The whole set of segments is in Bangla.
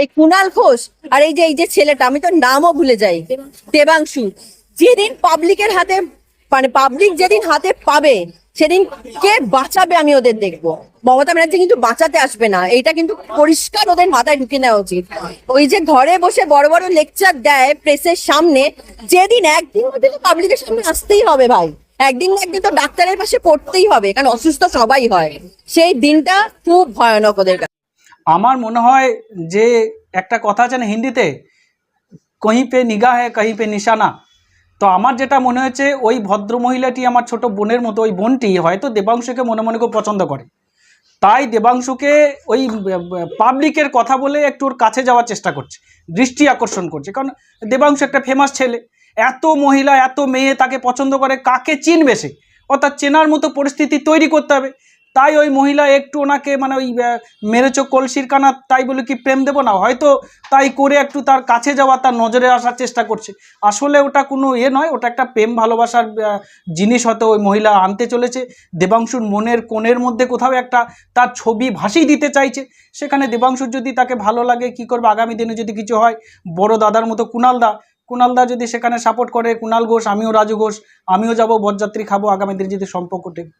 এই কুণাল ঘোষ আর এই যে এই যে ছেলেটা, আমি তো নামও ভুলে যাই। দেবাংশু, যেদিন পাবলিকের হাতে মানে পাবলিক যেদিন হাতে পাবে, সেদিন কে বাঁচাবে আমি ওদের দেখব। মমতা ব্যানার্জি কিন্তু বাঁচাতে আসবে না। এটা কিন্তু পরিষ্কার ওদের মাথায় ঢুকে নেওয়া উচিত। ওই যে ঘরে বসে বড় বড় লেকচার দেয় প্রেসের সামনে, যেদিন একদিন পাবলিকের সামনে আসতেই হবে ভাই। একদিন না একদিন তো ডাক্তারের পাশে পড়তেই হবে, কারণ অসুস্থ সবাই হয়। সেই দিনটা খুব ভয়ানক ওদের আমার মনে হয় যে একটা কথা আছে না হিন্দিতে কহি পে নিগা হ্যাঁ কहीं পে নিশানা তো আমার যেটা মনে হয়েছে, ওই ভদ্র মহিলাটি আমার ছোট বোনের মতো, ওই বোনটি হয়তো দেবাংশুকে মনে মনে খুব পছন্দ করে। তাই দেবাংশুকে ওই পাবলিকের কথা বলে একটু ওর কাছে যাওয়ার চেষ্টা করছে, দৃষ্টি আকর্ষণ করছে। কারণ দেবাংশু একটা ফেমাস ছেলে, এত মহিলা, এত মেয়ে তাকে পছন্দ করে, কাকে চিনবে সে? অর্থাৎ চেনার মতো পরিস্থিতি তৈরি করতে হবে। তাই ওই মহিলা একটু ওনাকে মানে ওই মেরেছ কলসির কানা, তাই বলে কি প্রেম দেবো না? হয়তো তাই করে একটু তার কাছে যাওয়া, তার নজরে আসার চেষ্টা করছে। আসলে ওটা কোনো ইয়ে নয়, ওটা একটা প্রেম ভালোবাসার জিনিস হয়তো ওই মহিলা আনতে চলেছে। দেবাংশুর মনের কোণের মধ্যে কোথাও একটা তার ছবি ভাসিয়ে দিতে চাইছে। সেখানে দেবাংশুর যদি তাকে ভালো লাগে, কি করবে? আগামী দিনে যদি কিছু হয়, বড় দাদার মতো কুণালদা কুণালদা যদি সেখানে সাপোর্ট করে কুণাল ঘোষ, আমিও রাজু ঘোষ, আমিও যাব, বরযাত্রী খাব, আগামী দিনে যদি সম্পর্ক টেকে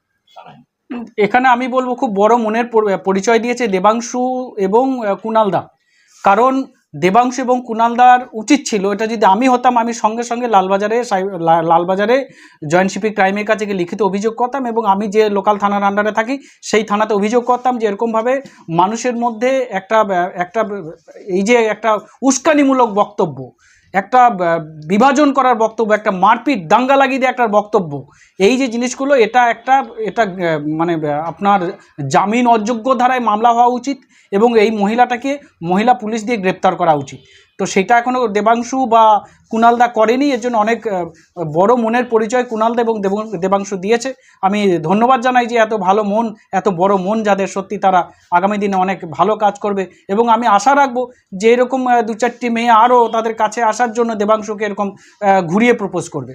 এখানে আমি বলব খুব বড় মনের পরিচয় দিয়েছে দেবাংশু এবং কুণালদা কারণ দেবাংশু এবং কুণালদার উচিত ছিল, এটা যদি আমি হতাম, আমি সঙ্গে সঙ্গে লালবাজারে লালবাজারে জয়েন্ট সিপি ক্রাইমের কাছে গিয়ে লিখিত অভিযোগ করতাম এবং আমি যে লোকাল থানার আন্ডারে থাকি, সেই থানাতে অভিযোগ করতাম যে এরকমভাবে মানুষের মধ্যে একটা একটা, এই যে একটা উস্কানিমূলক বক্তব্য একটা বিভাজন করার বক্তব্য, একটা মারপিট দাঙ্গা লাগিয়ে দেওয়া একটা বক্তব্য। এই যে জিনিসগুলো, এটা একটা, এটা মানে আপনার জামিন অযোগ্য ধারায় মামলা হওয়া উচিত এবং এই মহিলাটাকে মহিলা পুলিশ দিয়ে গ্রেপ্তার করা উচিত। তো সেটা এখনও দেবাংশু বা কুণালদা করেনি, এর জন্য অনেক বড় মনের পরিচয় কুণালদা এবং দেবাংশু দিয়েছে। আমি ধন্যবাদ জানাই যে এত ভালো মন, এত বড় মন যাদের, সত্যি তারা আগামী দিনে অনেক ভালো কাজ করবে। এবং আমি আশা রাখব যে এরকম দু চারটি মেয়ে আরও তাদের কাছে আসার জন্য দেবাংশুকে এরকম ঘুরিয়ে প্রপোজ করবে।